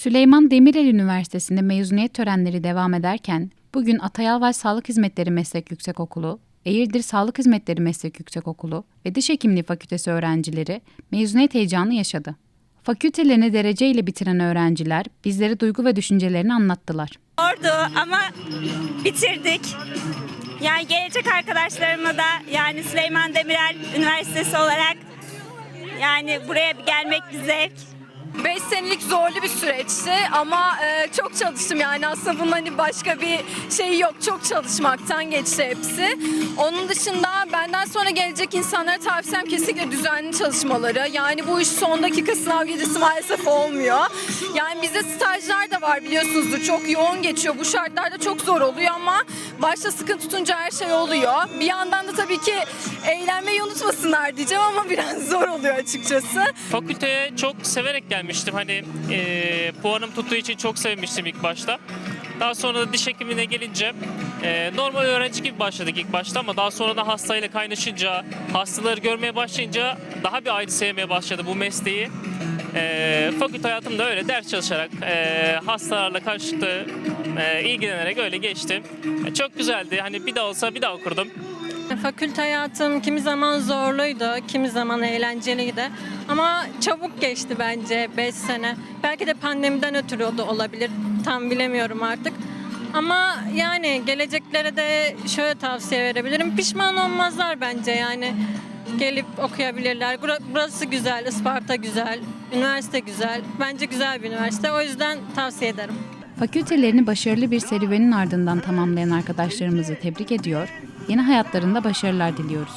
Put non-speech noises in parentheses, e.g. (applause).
Süleyman Demirel Üniversitesi'nde mezuniyet törenleri devam ederken bugün Atayalvaş Sağlık Hizmetleri Meslek Yüksekokulu, Eğirdir Sağlık Hizmetleri Meslek Yüksekokulu ve Diş Hekimliği Fakültesi öğrencileri mezuniyet heyecanı yaşadı. Fakültelerini dereceyle bitiren öğrenciler bizlere duygu ve düşüncelerini anlattılar. Zordu ama bitirdik. Yani gelecek arkadaşlarıma da yani Süleyman Demirel Üniversitesi olarak yani buraya gelmek bir zevk. 5 senelik zorlu bir süreçti ama e, çok çalıştım yani aslında bunun hani başka bir şey yok. Çok çalışmaktan geçti hepsi. Onun dışında benden sonra gelecek insanlara tavsiyem kesinlikle düzenli çalışmaları. Yani bu iş son dakika sınav gecesi maalesef olmuyor. Yani bizde stajlar da var biliyorsunuzdur. Çok yoğun geçiyor. Bu şartlarda çok zor oluyor ama başta sıkı tutunca her şey oluyor. Bir yandan da tabii ki eğlenmeyi unutmasınlar diyeceğim ama (laughs) biraz zor oluyor açıkçası. Fakülteye çok severek gelmiştim. Hani e, puanım tuttuğu için çok sevmiştim ilk başta. Daha sonra da diş hekimliğine gelince e, normal öğrenci gibi başladık ilk başta ama daha sonra da hastayla kaynaşınca, hastaları görmeye başlayınca daha bir ayrı sevmeye başladı bu mesleği. E, fakülte hayatım da öyle ders çalışarak, e, hastalarla karşılıklı e, ilgilenerek öyle geçti. E, çok güzeldi. Hani bir daha olsa bir daha okurdum. Fakülte hayatım kimi zaman zorluydu, kimi zaman eğlenceliydi. Ama çabuk geçti bence 5 sene. Belki de pandemiden ötürü o olabilir. Tam bilemiyorum artık. Ama yani geleceklere de şöyle tavsiye verebilirim. Pişman olmazlar bence yani. Gelip okuyabilirler. Bura- Burası güzel, Isparta güzel, üniversite güzel. Bence güzel bir üniversite. O yüzden tavsiye ederim. Fakültelerini başarılı bir serüvenin ardından tamamlayan arkadaşlarımızı tebrik ediyor, yeni hayatlarında başarılar diliyoruz.